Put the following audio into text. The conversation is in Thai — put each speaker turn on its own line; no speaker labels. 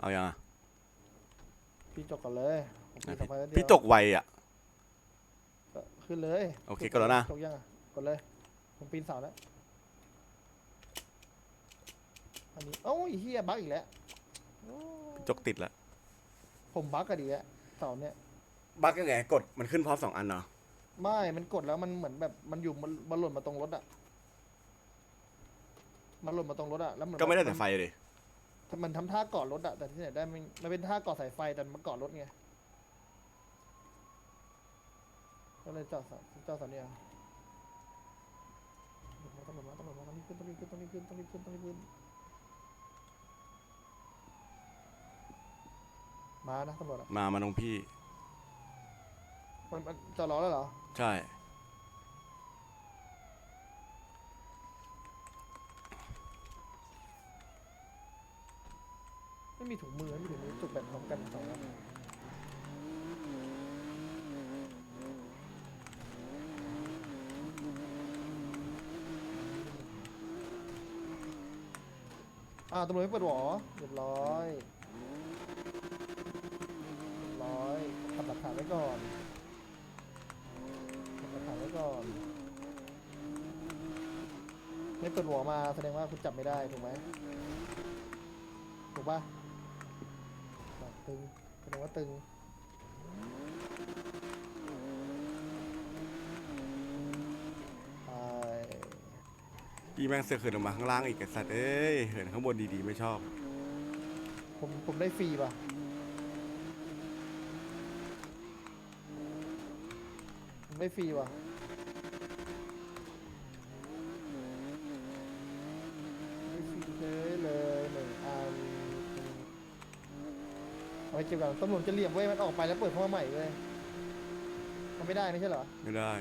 เอายังอะ
พี่จกก่อนเลยผมปีนสองไปแล้วเดียว
พี่จกไวอะ
ก็ขึ้นเลย
โอเคกดแล้วนะ
จกยังอะกดเลย ผมปีนเสาแล้วอันนี้เอ้าไอ้เฮียบั๊กอีกแล้วโอ้
จกติดแล้ว
ผมบั๊กกันดีแล้วเสาเนี่ย
บั๊กยังไงกดมันขึ้นพร้อมสองอันเนาะ
ไม่ มันกดแล้วมันเหมือนแบบมันอยู่มันมันหล่นมาตรงรถอะ มันหล่นมาตรงรถอะแล้วมัน
ก็ไม่ได้แต่ไฟเลย
มันมันทำท่าเกาะรถอะแต่ที่ไหนได้มันมันเป็นท่าเกาะสายไฟแต่มันเกาะรถไงก็เลยจอดเสาจอดเสาเนี่ยตำรวจมาตำรวจมาตำรวจมาต้องรีบขึ้นต้องรีบขึ้นต้องรีบขึ้นต้องรีบขึ้นต้องรีบขึ้นมานะตำรวจอะ
มามาตรงพี่
มันมันจอดรอแล้วเหรอ
ใช่
มีถุงมือมีถุงมือจุกแบบพร้อมกันสองอันอ่าตำรวจไม่เปิดหวอเรียบร้อยเรียบร้อยทำหลักฐานไว้ก่อนทำหลักฐานไว้ก่อน ไม่เปิดหัวมาแสดงว่าคุณจับไม่ได้ถูกไหมถูกปะ ตึงแสดงว่าตึงไป
พี่แม่งเสือกเขินออกมาข้างล่างอีกไอ้สัตว์เอ้ยเหินข้างบนดีๆไม่ชอบ
ผมผมได้ฟรีป่ะ ผมได้ฟรีป่ะได้ฟรีเลยเลยหนึ่งอัน เอาไปเก็บก่อนตำรวจจะเหลี่ยมเว้ยมันออกไปแล้วเปิดเข้ามาใหม่เลยมันไม่ได้ไม่ใช่เหรอ
ไม่ได้